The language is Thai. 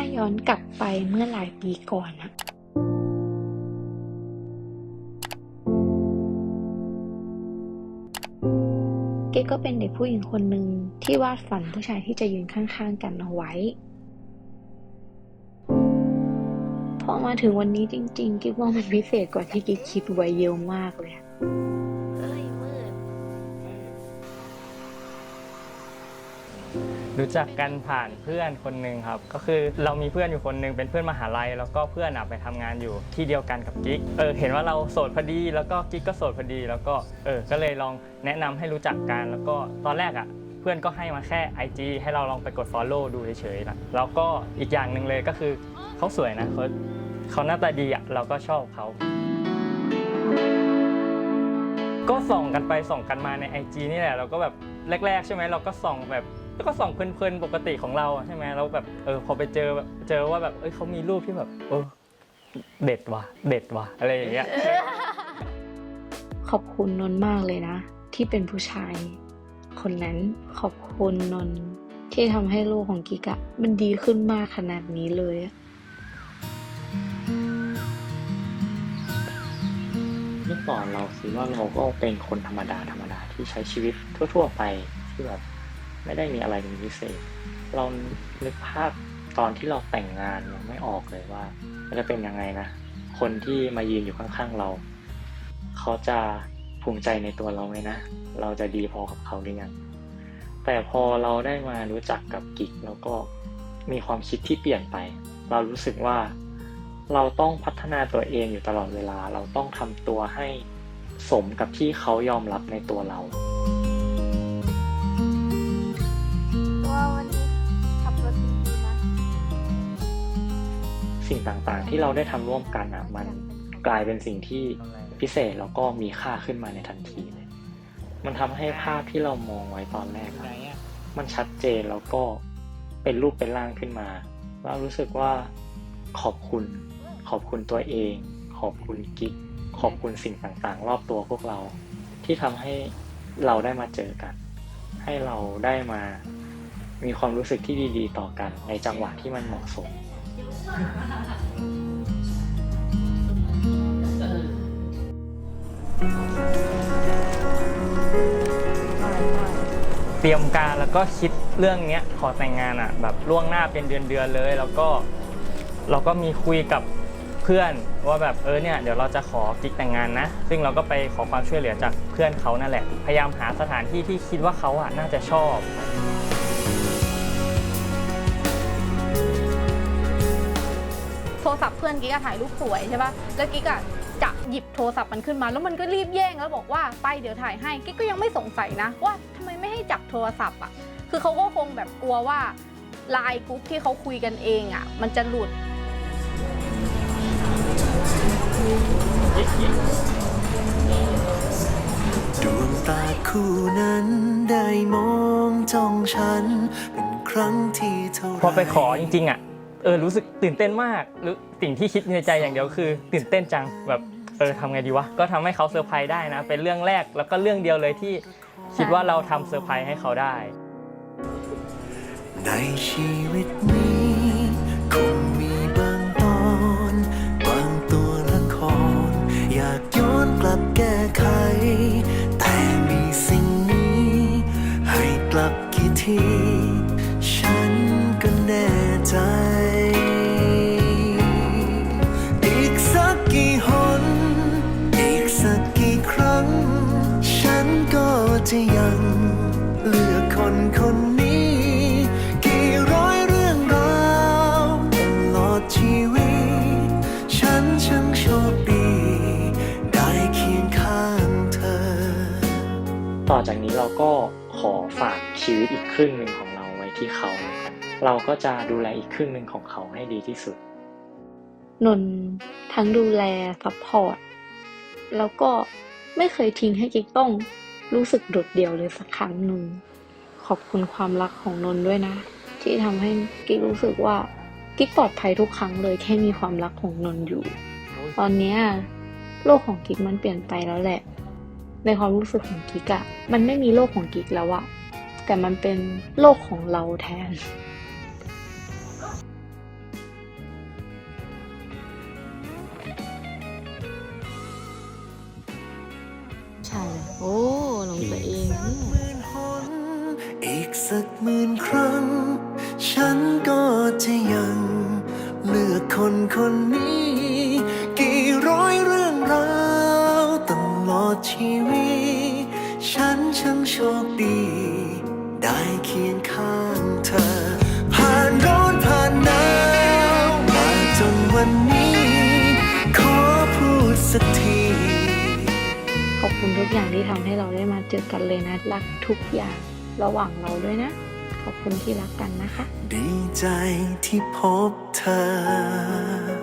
าย้อนกลับไปเมื่อหลายปีก่อนอะเกก็เป็นเด็กผู้หญิงคนหนึ่งที่วาดฝันผู้ชายที่จะยืนข้างๆกันเอาไว้ พอมาถึงวันนี้จริงๆกิ๊กว่ามันพิเศษกว่าที่กิ๊กคิดไว้เยอะมากเลย รู้จักกันผ่านเพื่อนคนหนึ่งครับ ก็คือเรามีเพื่อนอยู่คนหนึ่งเป็นเพื่อนมหาลัย แล้วก็เพื่อนอะไปทำงานอยู่ที่เดียวกันกับกิ๊กเออเห็นว่าเราโสดพอดี แล้วก็กิ๊กก็โสดพอดี แล้วก็เออก็เลยลองแนะนำให้รู้จักกัน แล้วก็ตอนแรกอะเพื่อนก็ให้มาแค่ IG ให้เราลองไปกด Follow ดูเฉยๆนะแล้วก็อีกอย่างหนึ่งเลยก็คือเขาสวยนะเขาเขาหน้าตาดีอะเราก็ชอบเขา ก็ส่องกันไปส่องกันมาใน IG นี่แหละเราก็แบบ แรก ๆ ใช่ไหมเราก็ส่องแบบแล้วก็ส่องเพลินๆปกติของเราอะใช่ไหมแล้วแบบเออพอไปเจอแบบเจอว่าแบบเอ้ยเขามีรูปที่แบบเออเด็ดว่ะเด็ดว่ะอะไรอย่างเงี้ย ขอบคุณนนท์มากเลยนะ ที่เป็นผู้ชาย คนนั้นขอบคุณนนท์ที่ทำให้โลกของกิกะ มันดีขึ้นมากขนาดนี้เลยอะ มื่อก่อนเราคิดว่าเราก็เป็นคนธรรมดาธรรมดาที่ใช้ชีวิตทั่ว ๆ ไปที่แบบไม่ได้มีอะไรเป็นพิเศษ เรานึกภาพตอนที่เราแต่งงานยังไม่ออกเลยว่ามันจะเป็นยังไงนะ คนที่มายืนอยู่ข้างๆเรา เขาจะภูมิใจในตัวเราไหมนะ เราจะดีพอกับเขาหรือยังแต่พอเราได้มารู้จักกับกิกแล้วก็มีความคิดที่เปลี่ยนไป เรารู้สึกว่า เราต้องพัฒนาตัวเองอยู่ตลอดเวลา เราต้องทำตัวให้สมกับที่เขายอมรับในตัวเรา ว่าวันนี้ขับรถดีๆนะสิ่งต่างๆที่เราได้ทำร่วมกันอะ มันกลายเป็นสิ่งที่พิเศษแล้วก็มีค่าขึ้นมาในทันทีเลย มันทำให้ภาพที่เรามองไว้ตอนแรกอะมันชัดเจนแล้วก็เป็นรูปเป็นร่างขึ้นมา เรารู้สึกว่าขอบคุณ ขอบคุณตัวเอง ขอบคุณกิ๊กขอบคุณสิ่งต่างๆ รอบตัวพวกเรา ที่ทำให้เราได้มาเจอกัน ให้เราได้มามีความรู้สึกที่ดีๆ ต่อกันในจังหวะที่มันเหมาะสมเตรียมการแล้วก็คิดเรื่องเนี้ยขอแต่งงานอะ แบบล่วงหน้าเป็นเดือนๆเลย แล้วก็ เราก็มีคุยกับ พื่อนว่าแบบเออเนี่ยเดี๋ยวเราจะขอกิ๊กแต่งงานนะ ซึ่งเราก็ไปขอความช่วยเหลือจากเพื่อนเขานั่นแหละ พยายามหาสถานที่ที่คิดว่าเขาอะน่าจะชอบโทรศัพท์เพื่อนกิ๊กอะถ่ายรูปสวยใช่ปะแล้วกิ๊กอะจะหยิบโทรศัพท์มันขึ้นมา แล้วมันก็รีบแย่งแล้วบอกว่าไปเดี๋ยวถ่ายให้กิ๊กก็ยังไม่สงสัยนะ ว่าทำไมไม่ให้จับโทรศัพท์อะคือเขาก็คงแบบกลัวว่าไลน์กรุ๊ปที่เขาคุยกันเองอะมันจะหลุด ดวงตาคู่นั้นได้มองจ้องฉัน เป็นครั้งที่เท่าพอไปขอจริงๆอะเออรู้สึกตื่นเต้นมากหรือสิ่งที่คิดในใจอย่างเดียวคือ ตื่นเต้นจังแบบเออทำไงดีวะก็ทำให้เขาเซอร์ไพรส์ได้นะ เป็นเรื่องแรกแล้วก็เรื่องเดียวเลยที่คิดว่าเราทำเซอร์ไพรส์ให้เขาได้ ในชีวิตนี้ ต่อจากนี้เราก็ขอฝากชีวิตอีกครึ่งหนึ่งของเราไว้ที่เขา เราก็จะดูแลอีกครึ่งหนึ่งของเขาให้ดีที่สุด นนท์ทั้งดูแลซัพพอร์ตแล้วก็ไม่เคยทิ้งให้กิ๊กต้องรู้สึกโดดเดี่ยวเลยสักครั้งหนึ่ง ขอบคุณความรักของนนท์ด้วยนะ ที่ทำให้กิ๊กรู้สึกว่ากิ๊กปลอดภัยทุกครั้งเลยแค่มีความรักของนนท์อยู่ ตอนนี้โลกของกิ๊กมันเปลี่ยนไปแล้วแหละ ในความรู้สึกของกิกอะมันไม่มีโลกของกิกแล้วอะแต่มันเป็นโลกของเราแทนใช่โอ้หลงตัวเองอีกสักหมื่นครั้ง ฉันก็จะยัง เลือกคนคนนี้ กี่ร้อยเรื่องราวตลอดชี คดี ได้เคียงข้างเธอ ผ่านร้อนผ่านหนาวมาจนวันนี้ ขอพูดสักที ขอบคุณทุกอย่างที่ทำให้เราได้มาเจอกันเลยนะ รักทุกอย่างระหว่างเราด้วยนะ ขอบคุณที่รักกันนะคะ ดีใจที่พบเธอ